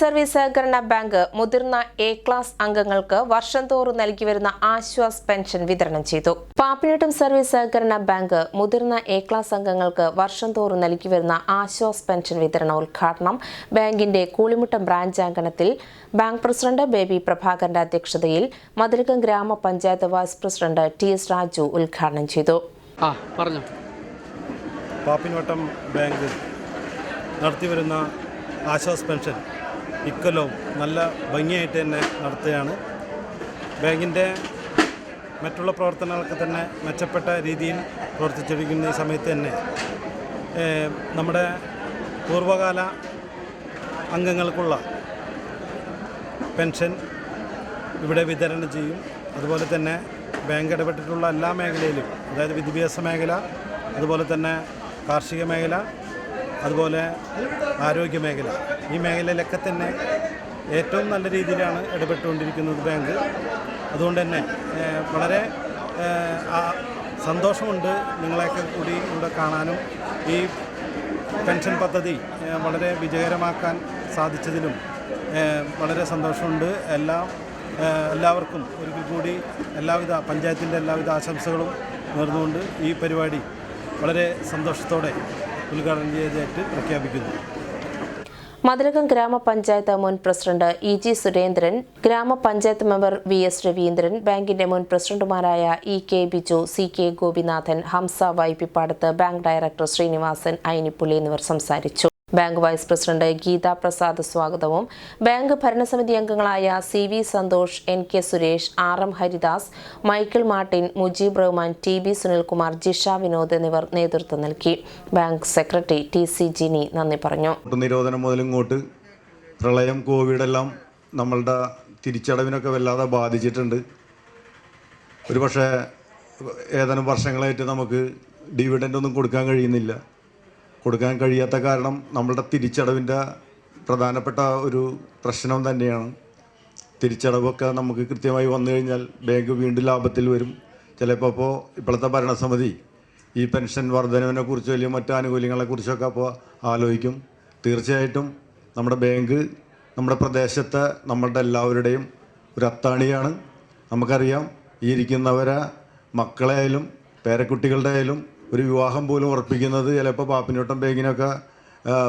Service സഹകരണ bank മുതിർന്ന A class അംഗങ്ങൾക്ക് വർഷം തോറും നൽകി വരുന്ന ആശ്വാസ് പെൻഷൻ വിതരണം ചെയ്തു. പാപ്പിനെട്ടും സർവീസ് സഹകരണ ബാങ്ക് മുതിർന്ന എ ക്ലാസ് അംഗങ്ങൾക്ക് വർഷം തോറും നൽകി വരുന്ന ആശ്വാസ് പെൻഷൻ വിതരണ ഉദ്ഘാടനം ബാങ്കിന്റെ കൂളിമുട്ടം ബ്രാഞ്ച് അങ്കണത്തിൽ ബാങ്ക് പ്രസിഡന്റ് ബേബി പ്രഭാകരന്റെ അധ്യക്ഷതയിൽ മതിലകം ഗ്രാമപഞ്ചായത്ത് vice president T S Raju ഉദ്ഘാടനം ചെയ്തു. ആ പറഞ്ഞോ. പാപ്പിൻവട്ടം ബാങ്ക് നടത്തിവരുന്ന ആശ്വാസ് പെൻഷൻ. ഇക്കൊല്ലവും നല്ല ഭംഗിയായിട്ട് തന്നെ നടത്തുകയാണ്. ബാങ്കിന്റെ മറ്റുള്ള പ്രവർത്തനങ്ങൾക്ക് തന്നെ മെച്ചപ്പെട്ട രീതിയിൽ പ്രവർത്തിച്ചിരിക്കുന്ന ഈ സമയത്ത് തന്നെ നമ്മുടെ പൂർവകാല അംഗങ്ങൾക്കുള്ള പെൻഷൻ ഇവിടെ വിതരണം ചെയ്യും. അതുപോലെ തന്നെ ബാങ്ക് ഇടപെട്ടിട്ടുള്ള എല്ലാ മേഖലയിലും അതായത് വിദ്യാഭ്യാസ മേഖല അതുപോലെ തന്നെ കാർഷിക മേഖല അതുപോലെ ആരോഗ്യ മേഖല. ഈ മേഖലയിലൊക്കെ തന്നെ ഏറ്റവും നല്ല രീതിയിലാണ് ഇടപെട്ടുകൊണ്ടിരിക്കുന്നത് ബാങ്ക്. അതുകൊണ്ട് തന്നെ വളരെ സന്തോഷമുണ്ട് നിങ്ങളെയൊക്കെ കൂടി ഇവിടെ കാണാനും. ഈ പെൻഷൻ പദ്ധതി വളരെ വിജയകരമാക്കാൻ സാധിച്ചതിലും വളരെ സന്തോഷമുണ്ട്. എല്ലാ എല്ലാവർക്കും ഒരിക്കൽ കൂടി എല്ലാവിധ പഞ്ചായത്തിന്റെ എല്ലാവിധ ആശംസകളും നേർന്നുകൊണ്ട് ഈ പരിപാടി വളരെ സന്തോഷത്തോടെ ഉദ്ഘാടനം ചെയ്തതായിട്ട് പ്രഖ്യാപിക്കുന്നു. മതിലകം ഗ്രാമപഞ്ചായത്ത് മുൻ പ്രസിഡന്റ് ഇ ജി സുരേന്ദ്രൻ ഗ്രാമപഞ്ചായത്ത് മെമ്പർ വി എസ് രവീന്ദ്രൻ ബാങ്കിന്റെ മുൻ പ്രസിഡന്റുമാരായ E K Biju C K Gopinathan Hamsa Vaippipadath bank director Sreenivasan Ainippulli എന്നിവർ സംസാരിച്ചു. Bank vice president Geetha Prasad സ്വാഗതവും. ബാങ്ക് ഭരണസമിതി അംഗങ്ങളായ C V Santhosh N K Suresh R M Haridas Michael Martin Mujeeb Rahman T B Sunilkumar Jisha Vinod എന്നിവർ നേതൃത്വം നൽകി. Bank secretary T C Jini നന്ദി പറഞ്ഞു. നിരോധനം മുതലിങ്ങോട്ട് പ്രളയം കോവിഡ് എല്ലാം നമ്മളുടെ തിരിച്ചടവിനൊക്കെ വല്ലാതെ ബാധിച്ചിട്ടുണ്ട്. ഒരുപക്ഷെ ഏതാനും വർഷങ്ങളായിട്ട് നമുക്ക് ഡിവിഡന്റ് ഒന്നും കൊടുക്കാൻ കഴിയുന്നില്ല. കൊടുക്കാൻ കഴിയാത്ത കാരണം നമ്മളുടെ തിരിച്ചടവിന്റെ പ്രധാനപ്പെട്ട ഒരു പ്രശ്നം തന്നെയാണ്. തിരിച്ചടവൊക്കെ നമുക്ക് കൃത്യമായി വന്നു കഴിഞ്ഞാൽ ബാങ്ക് വീണ്ടും ലാഭത്തിൽ വരും. ചിലപ്പോൾ ഇപ്പോൾ ഇപ്പോഴത്തെ ഭരണസമിതി ഈ പെൻഷൻ വർധനവിനെ കുറിച്ചോ അല്ലെങ്കിൽ മറ്റു ആനുകൂല്യങ്ങളെ കുറിച്ചൊക്കെ അപ്പോൾ ആലോചിക്കും. തീർച്ചയായിട്ടും നമ്മുടെ ബാങ്ക് നമ്മുടെ പ്രദേശത്തെ നമ്മളുടെ എല്ലാവരുടെയും ഒരു അത്താണിയാണ്. നമുക്കറിയാം ഈ ഇരിക്കുന്നവരെ മക്കളെ ആയാലും പേരക്കുട്ടികളുടെ ആയാലും ഒരു വിവാഹം പോലും ഉറപ്പിക്കുന്നത് ചിലപ്പോൾ പാപ്പിനോട്ടം ബാങ്കിനൊക്കെ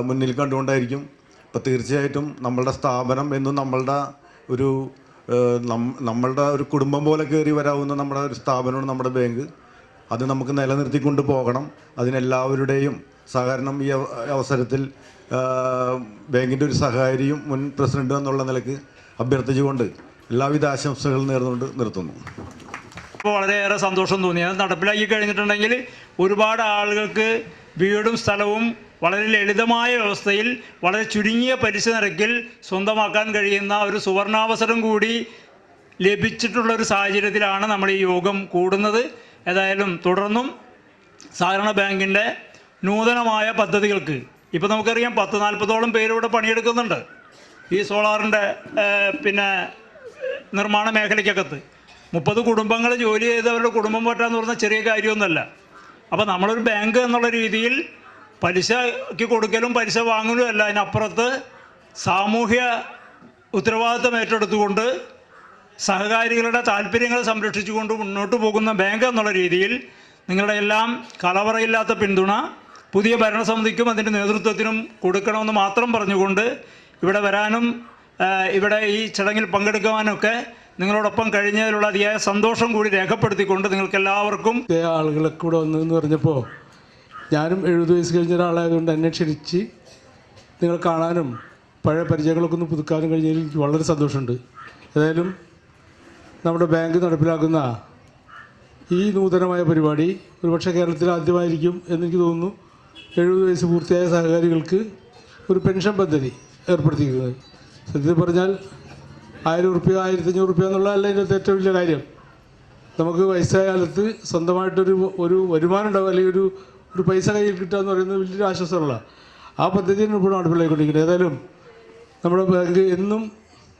മുന്നിൽ കണ്ടുകൊണ്ടായിരിക്കും. അപ്പോൾ തീർച്ചയായിട്ടും നമ്മളുടെ സ്ഥാപനം എന്നും നമ്മളുടെ ഒരു നമ്മളുടെ ഒരു കുടുംബം പോലെ കയറി വരാവുന്ന നമ്മുടെ ഒരു സ്ഥാപനമാണ് നമ്മുടെ ബാങ്ക്. അത് നമുക്ക് നിലനിർത്തിക്കൊണ്ട് പോകണം. അതിനെല്ലാവരുടെയും സഹകരണം ഈ അവസരത്തിൽ ബാങ്കിന്റെ ഒരു സഹകാരിയും മുൻ പ്രസിഡന്റും എന്നുള്ള നിലയ്ക്ക് അഭ്യർത്ഥിച്ചുകൊണ്ട് എല്ലാവിധ ആശംസകളും നേർന്നുകൊണ്ട് നിർത്തുന്നു. ഇപ്പോൾ വളരെയേറെ സന്തോഷം തോന്നി. അത് നടപ്പിലാക്കി കഴിഞ്ഞിട്ടുണ്ടെങ്കിൽ ഒരുപാട് ആളുകൾക്ക് വീടും സ്ഥലവും വളരെ ലളിതമായ വ്യവസ്ഥയിൽ വളരെ ചുരുങ്ങിയ പലിശ നിരക്കിൽ സ്വന്തമാക്കാൻ കഴിയുന്ന ഒരു സുവർണാവസരം കൂടി ലഭിച്ചിട്ടുള്ള ഒരു സാഹചര്യത്തിലാണ് നമ്മൾ ഈ യോഗം കൂടുന്നത്. ഏതായാലും തുടർന്നും സഹകരണ ബാങ്കിന്റെ നൂതനമായ പദ്ധതികൾക്ക് ഇപ്പോൾ നമുക്കറിയാം പത്ത് നാൽപ്പതോളം പേരിവിടെ പണിയെടുക്കുന്നുണ്ട്. ഈ സോളാറിന്റെ പിന്നെ നിർമ്മാണ മേഖലയ്ക്കകത്ത്. മുപ്പത് കുടുംബങ്ങൾ ജോലി ചെയ്തവരുടെ കുടുംബം പറ്റാന്ന് പറഞ്ഞാൽ ചെറിയ കാര്യമൊന്നുമല്ല. അപ്പോൾ നമ്മളൊരു ബാങ്ക് എന്നുള്ള രീതിയിൽ പലിശയ്ക്ക് കൊടുക്കലും പലിശ വാങ്ങലും അല്ല. അതിനപ്പുറത്ത് സാമൂഹ്യ ഉത്തരവാദിത്തം ഏറ്റെടുത്തുകൊണ്ട് സഹകാരികളുടെ താല്പര്യങ്ങൾ സംരക്ഷിച്ചുകൊണ്ട് മുന്നോട്ട് പോകുന്ന ബാങ്ക് എന്നുള്ള രീതിയിൽ നിങ്ങളുടെ എല്ലാം കലവറയില്ലാത്ത പിന്തുണ പുതിയ ഭരണസമിതിക്കും അതിന്റെ നേതൃത്വത്തിനും കൊടുക്കണമെന്ന് മാത്രം പറഞ്ഞുകൊണ്ട് ഇവിടെ വരാനും ഇവിടെ ഈ ചടങ്ങിൽ പങ്കെടുക്കുവാനൊക്കെ നിങ്ങളോടൊപ്പം കഴിഞ്ഞതിലുള്ള അതിയായ സന്തോഷം കൂടി രേഖപ്പെടുത്തിക്കൊണ്ട് നിങ്ങൾക്ക് എല്ലാവർക്കും ആളുകളെ കൂടെ വന്നതെന്ന് പറഞ്ഞപ്പോൾ ഞാനും എഴുപത് വയസ്സ് കഴിഞ്ഞ ഒരാളായതുകൊണ്ട് എന്നെ ക്ഷണിച്ച് നിങ്ങൾ കാണാനും പഴയ പരിചയങ്ങളൊക്കെ ഒന്ന് പുതുക്കാനും കഴിഞ്ഞതിൽ എനിക്ക് വളരെ സന്തോഷമുണ്ട്. ഏതായാലും നമ്മുടെ ബാങ്ക് നടപ്പിലാക്കുന്ന ഈ നൂതനമായ പരിപാടി ഒരുപക്ഷെ കേരളത്തിൽ ആദ്യമായിരിക്കും എന്നെനിക്ക് തോന്നുന്നു. എഴുപത് വയസ്സ് പൂർത്തിയായ സഹകാരികൾക്ക് ഒരു പെൻഷൻ പദ്ധതി ഏർപ്പെടുത്തിയിരിക്കുന്നത്. സത്യത്തിൽ പറഞ്ഞാൽ ആയിരം ഉറുപ്പ്യ ആയിരത്തഞ്ഞൂറ് ഉറുപ്പ്യ എന്നുള്ളതല്ല ഇതിന്റെ ഏറ്റവും വലിയ കാര്യം. നമുക്ക് വയസ്സായ കാലത്ത് സ്വന്തമായിട്ടൊരു ഒരു വരുമാനം ഉണ്ടാവും അല്ലെങ്കിൽ ഒരു ഒരു പൈസ കയ്യിൽ കിട്ടുക എന്ന് പറയുന്നത് വലിയൊരു ആശ്വാസമുള്ള ആ പദ്ധതിയാണ് ഇപ്പോൾ നടപ്പിലാക്കിക്കൊണ്ടിരിക്കുന്നത് ഏതായാലും നമ്മുടെ ബാങ്ക് എന്നും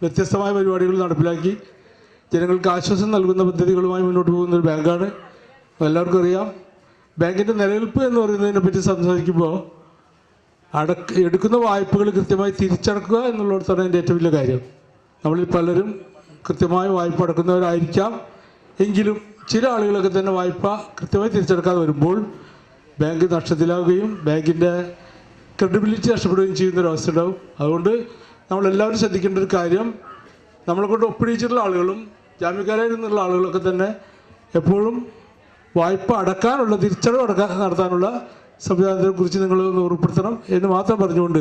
വ്യത്യസ്തമായ പരിപാടികൾ നടപ്പിലാക്കി. ജനങ്ങൾക്ക് ആശ്വാസം നൽകുന്ന പദ്ധതികളുമായി മുന്നോട്ട് പോകുന്ന ഒരു ബാങ്കാണ്. എല്ലാവർക്കും അറിയാം. ബാങ്കിന്റെ നിലനിൽപ്പ് എന്ന് പറയുന്നതിനെ പറ്റി സംസാരിക്കുമ്പോൾ അടക്ക് എടുക്കുന്ന വായ്പകൾ കൃത്യമായി തിരിച്ചടക്കുക എന്നുള്ളിടത്താണ് എന്റെ ഏറ്റവും വലിയ കാര്യം. നമ്മളിൽ പലരും കൃത്യമായി വായ്പ അടക്കുന്നവരായിരിക്കാം. എങ്കിലും ചില ആളുകളൊക്കെ തന്നെ വായ്പ കൃത്യമായി തിരിച്ചെടുക്കാതെ വരുമ്പോൾ ബാങ്ക് നഷ്ടത്തിലാവുകയും ബാങ്കിന്റെ ക്രെഡിബിലിറ്റി നഷ്ടപ്പെടുകയും ചെയ്യുന്ന അവസ്ഥ ഉണ്ടാവും അതുകൊണ്ട് നമ്മളെല്ലാവരും ശ്രദ്ധിക്കേണ്ട ഒരു കാര്യം നമ്മളെ കൊണ്ട് ഒപ്പിടിച്ചിട്ടുള്ള ആളുകളും ജാമ്യക്കാരായി നിന്നുള്ള ആളുകളൊക്കെ തന്നെ എപ്പോഴും വായ്പ അടക്കാനുള്ള തിരിച്ചടവ് അടക്കാൻ നടത്താനുള്ള സംവിധാനത്തെ കുറിച്ച് നിങ്ങൾ ഒന്ന് ഉറപ്പെടുത്തണം എന്ന് മാത്രം പറഞ്ഞുകൊണ്ട്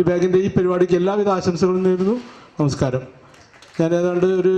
ഈ ബാങ്കിന്റെ ഈ പരിപാടിക്ക് എല്ലാവിധ ആശംസകളും നേരുന്നു. നമസ്കാരം. ഞാൻ ഏതാണ്ട് ഒരു